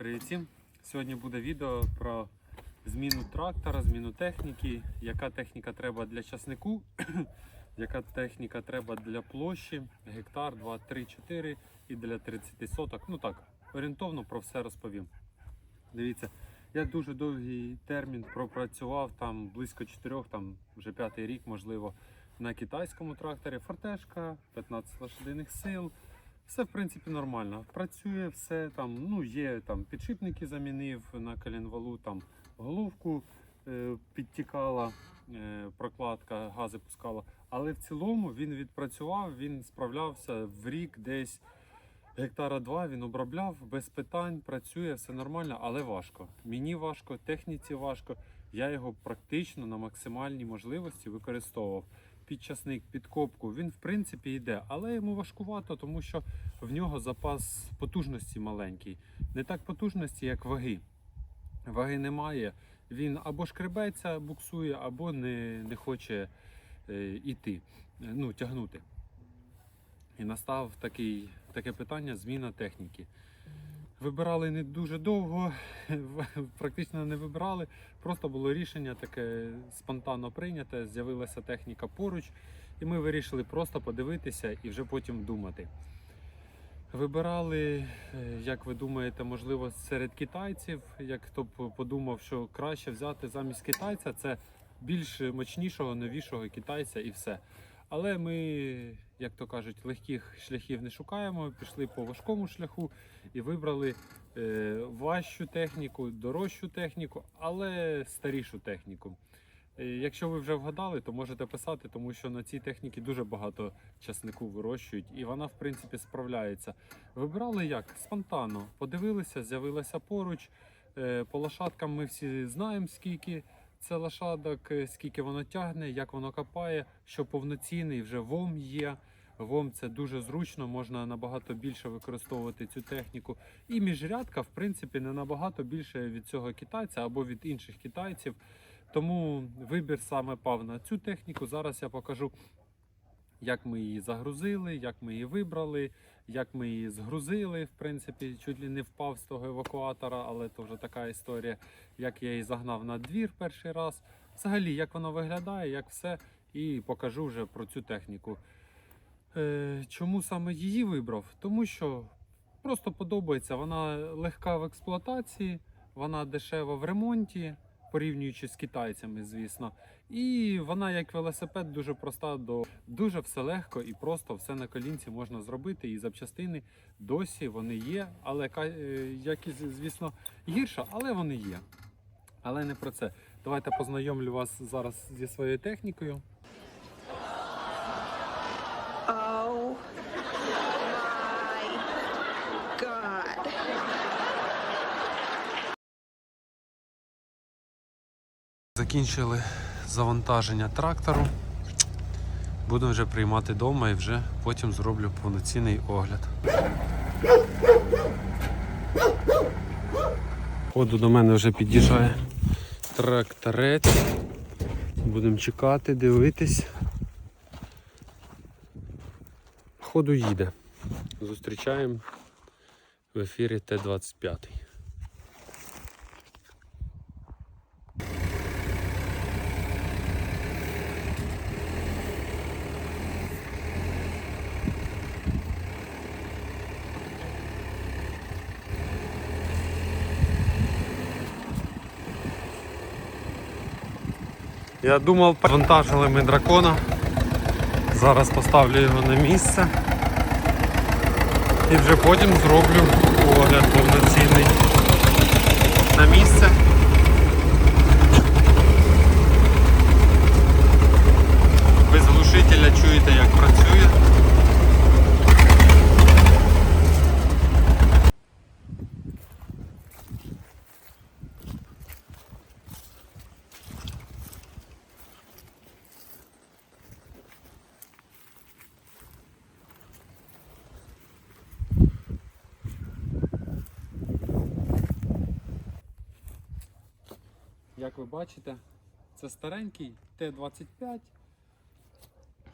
Привіт всім! Сьогодні буде відео про зміну трактора, зміну техніки, яка техніка треба для часнику, яка техніка треба для площі, гектар, 2, 3, 4 і для 30 соток. Ну так, орієнтовно про все розповім. Дивіться, я дуже довгий термін пропрацював, там близько 4, там вже п'ятий рік, можливо, на китайському тракторі. Фортешка, 15 лошадиних сил. Все в принципі нормально. Працює все там. Ну є там підшипники замінив на коленвалу, там головку е, підтікала, е, прокладка, гази пускала. Але в цілому він відпрацював, він справлявся в рік десь гектара два. Він обробляв без питань, працює, все нормально, але важко. Мені важко, техніці важко. Я його практично на максимальній можливості використовував. Під часник, під копку він в принципі йде, але йому важкувато, тому що в нього запас потужності маленький. Не так потужності, як ваги. Ваги немає. Він або шкребеться, буксує, або не, не хоче е, іти, е, ну, тягнути. І настав такий, таке питання зміна техніки. Вибирали не дуже довго, практично не вибирали. Просто було рішення таке спонтанно прийняте. З'явилася техніка поруч, і ми вирішили просто подивитися і вже потім думати. Вибирали, е, як ви думаєте, можливо, серед китайців. Як хто б подумав, що краще взяти замість китайця, це більш мощнішого, новішого китайця і все. Але ми, як то кажуть, легких шляхів не шукаємо. Пішли по важкому шляху і вибрали е, важчу техніку, дорожчу техніку, але старішу техніку. Е, Якщо ви вже вгадали, то можете писати, тому що на цій техніці дуже багато часнику вирощують, і вона, в принципі, справляється. Вибирали як? Спонтанно. Подивилися, з'явилася поруч. Е, По лошадкам ми всі знаємо, скільки це лошадок, е, скільки воно тягне, як воно копає, що повноцінний вже ВОМ є. ВОМ це дуже зручно, можна набагато більше використовувати цю техніку. І міжрядка, в принципі, не набагато більше від цього китайця або від інших китайців. Тому вибір саме пав на цю техніку. Зараз я покажу, як ми її загрузили, як ми її вибрали, як ми її згрузили. В принципі, чуть ли не впав з того евакуатора, але то вже така історія. Як я її загнав на двір перший раз. Взагалі, як вона виглядає, як все, і покажу вже про цю техніку. Е, чому саме її вибрав? Тому що просто подобається. Вона легка в експлуатації, вона дешева в ремонті, порівнюючи з китайцями, звісно. І вона, як велосипед, дуже проста до дуже все легко і просто все на колінці можна зробити. І запчастини досі вони є, але е, якість, звісно, гірша, але вони є. Але не про це. Давайте познайомлю вас зараз зі своєю технікою. Закінчили завантаження трактору. Будемо вже приймати вдома і вже потім зроблю повноцінний огляд. Ходу до мене вже під'їжджає тракторець. Будемо чекати, дивитись. Ходу їде. Зустрічаємо в ефірі Т-25. Я думав, вантажили ми дракона. Зараз поставлю його на місце. І вже потім зроблю огляд повноцінний на місце. Без глушителя чуєте, як працює. Як ви бачите, це старенький Т-25.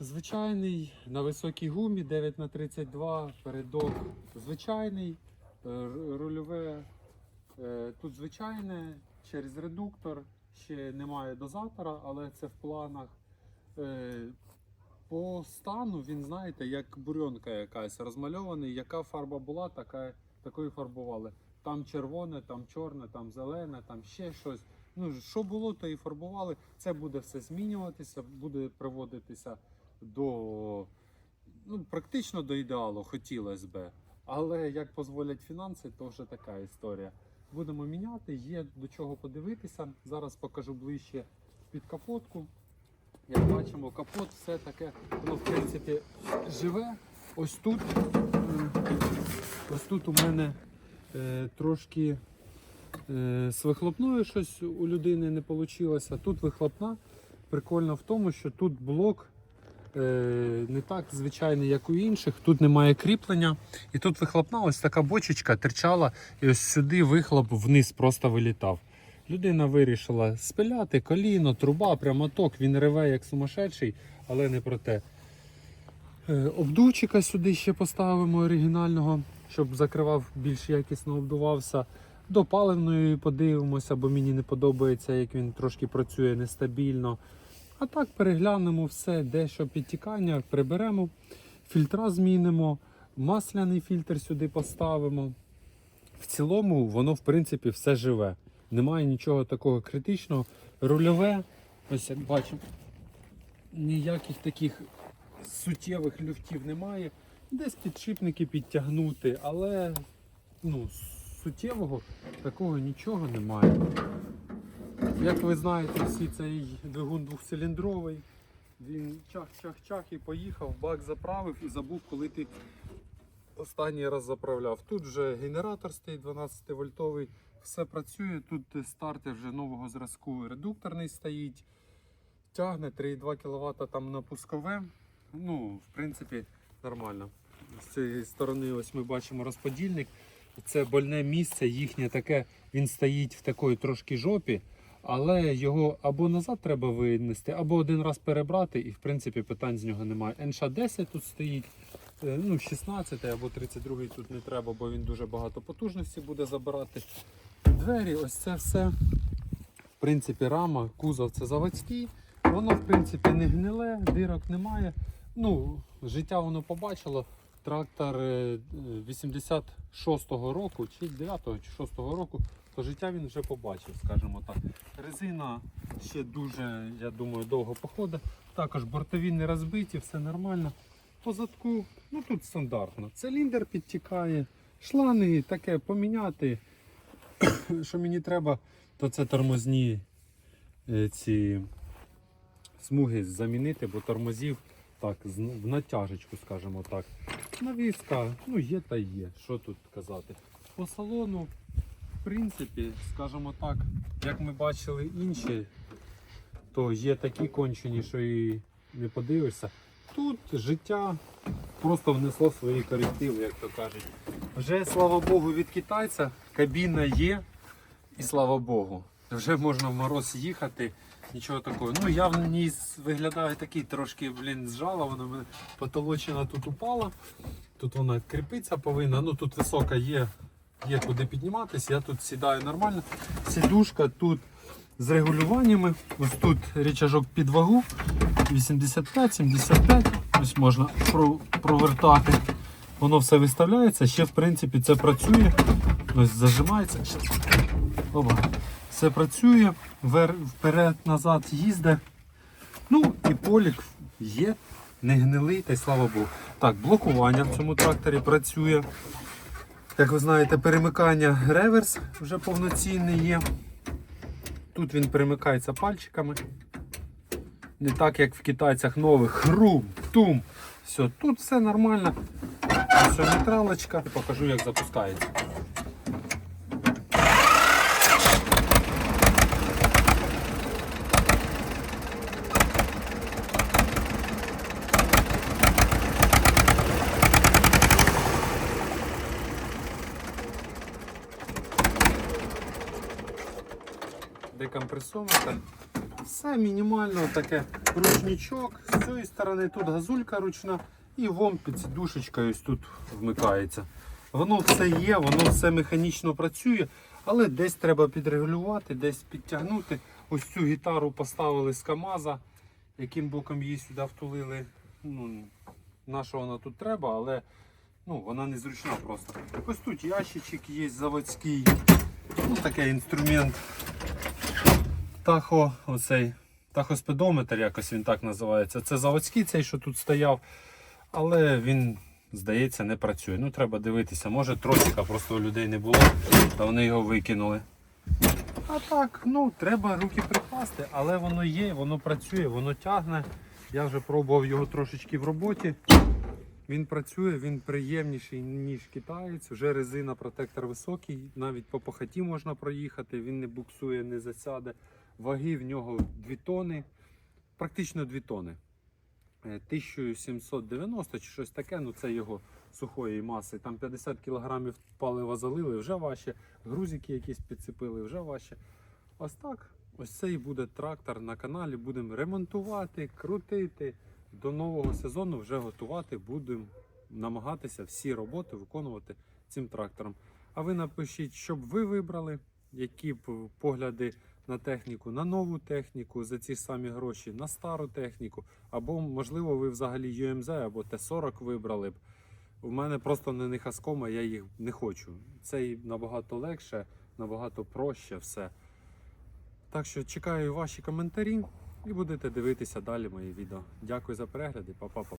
Звичайний на високій гумі 9х32, передок звичайний, е, рульове тут звичайне, через редуктор, ще немає дозатора, але це в планах. Е, по стану він, знаєте, як бурьонка якась розмальований, яка фарба була, така, такою фарбували. Там червоне, там чорне, там зелене, там ще щось. Ну, що було, то і фарбували. Це буде все змінюватися, буде приводитися до ну, практично до ідеалу, хотілося би. Але як дозволять фінанси, то вже така історія. Будемо міняти, є до чого подивитися. Зараз покажу ближче під капотку. Як бачимо, капот все таке, воно в принципі живе. Ось тут, ось тут у мене е, трошки з вихлопною щось у людини не вийшло. Тут вихлопна. Прикольно в тому, що тут блок е, не так звичайний, як у інших. Тут немає кріплення. І тут вихлопна, ось така бочечка терчала, і ось сюди вихлоп вниз просто вилітав. Людина вирішила спиляти коліно, труба, прямоток, він реве як сумасшедший, але не про те. Е, Обдувчика сюди ще поставимо оригінального, щоб закривав більш якісно обдувався. До паливної подивимося, бо мені не подобається, як він трошки працює нестабільно. А так переглянемо все, де що підтікання, приберемо, фільтра змінимо, масляний фільтр сюди поставимо. В цілому воно в принципі все живе. Немає нічого такого критичного. Рульове, ось як бачимо, ніяких таких суттєвих люфтів немає. Десь підшипники підтягнути, але ну, суттєвого такого нічого немає. Як ви знаєте, всі цей двигун двохциліндровий. Він чах-чах-чах і поїхав, бак заправив і забув, коли ти останній раз заправляв. Тут вже генератор стоїть 12 вольтовий, все працює. Тут стартер вже нового зразку редукторний стоїть. Тягне 3,2 кВт там на пускове. Ну, в принципі, нормально. З цієї сторони ось ми бачимо розподільник. Це больне місце їхнє таке, він стоїть в такої трошки жопі, але його або назад треба винести, або один раз перебрати, і в принципі питань з нього немає. НШ-10 тут стоїть, е, ну 16 або 32 тут не треба, бо він дуже багато потужності буде забирати. Двері, ось це все. В принципі, рама, кузов це заводський. Воно, в принципі, не гниле, дирок немає. Ну, життя воно побачило. Трактор е, 86-го року, чи 9-го, чи 6-го року, то життя він вже побачив, скажімо так. Резина ще дуже, я думаю, довго походить. Також бортові не розбиті, все нормально. По задку, ну тут стандартно. Циліндр підтікає, шланги таке поміняти. Що мені треба, то це тормозні е, ці смуги замінити, бо тормозів так, в натяжечку, скажімо так. Навіска, ну є та є, що тут казати. По салону, в принципі, скажімо так, як ми бачили інші, то є такі кончені, що і не подивишся. Тут життя просто внесло свої корективи, як то кажуть. Вже, слава Богу, від китайця кабіна є, і слава Богу. Вже можна в мороз їхати, нічого такого. Ну я в ній виглядаю такий трошки, блін, зжала, вона мене потолочина тут упала. Тут вона кріпиться повинна, ну тут висока є, є куди підніматися. Я тут сідаю нормально. Сідушка тут з регулюваннями. Ось тут річажок під вагу 85-75. Ось можна провертати. Воно все виставляється. Ще в принципі це працює. Ось зажимається. Оба. Все працює, вперед-назад їздить. Ну і полік є, не гнилий, та й слава Богу. Так, блокування в цьому тракторі працює. Як ви знаєте, перемикання реверс вже повноцінний є. Тут він перемикається пальчиками. Не так, як в китайцях нових. Хрум, тум. Все, тут все нормально. Все, нейтралочка. Покажу, як запускається. Декомпресометр. Все мінімально таке ручничок. З цієї сторони тут газулька ручна і вон під сідушечкою ось тут вмикається. Воно все є, воно все механічно працює, але десь треба підрегулювати, десь підтягнути. Ось цю гітару поставили з КАМАЗа, яким боком її сюди втулили. Ну, на вона тут треба, але ну, вона незручна просто. Ось тут ящичок є заводський. Ну, такий інструмент. Тахо, оцей тахоспедометр, якось він так називається. Це заводський цей, що тут стояв, але він, здається, не працює. Ну, треба дивитися. Може тросика просто у людей не було, та вони його викинули. А так, ну, треба руки прикласти, але воно є, воно працює, воно тягне. Я вже пробував його трошечки в роботі. Він працює, він приємніший, ніж китаєць. Вже резина, протектор високий, навіть по похоті можна проїхати, він не буксує, не засяде. Ваги в нього 2 тони, практично 2 тони. Е, 1790 чи щось таке, ну це його сухої маси. Там 50 кг палива залили, вже важче. Грузики якісь підцепили, вже важче. Ось так. Ось це і буде трактор на каналі. Будемо ремонтувати, крутити. До нового сезону вже готувати. Будемо намагатися всі роботи виконувати цим трактором. А ви напишіть, щоб ви вибрали, які б погляди на техніку, на нову техніку за ці самі гроші, на стару техніку. Або, можливо, ви взагалі UMZ або Т-40 вибрали б. У мене просто не них аскома, я їх не хочу. Це набагато легше, набагато проще все. Так що чекаю ваші коментарі і будете дивитися далі мої відео. Дякую за перегляди, па-па-па.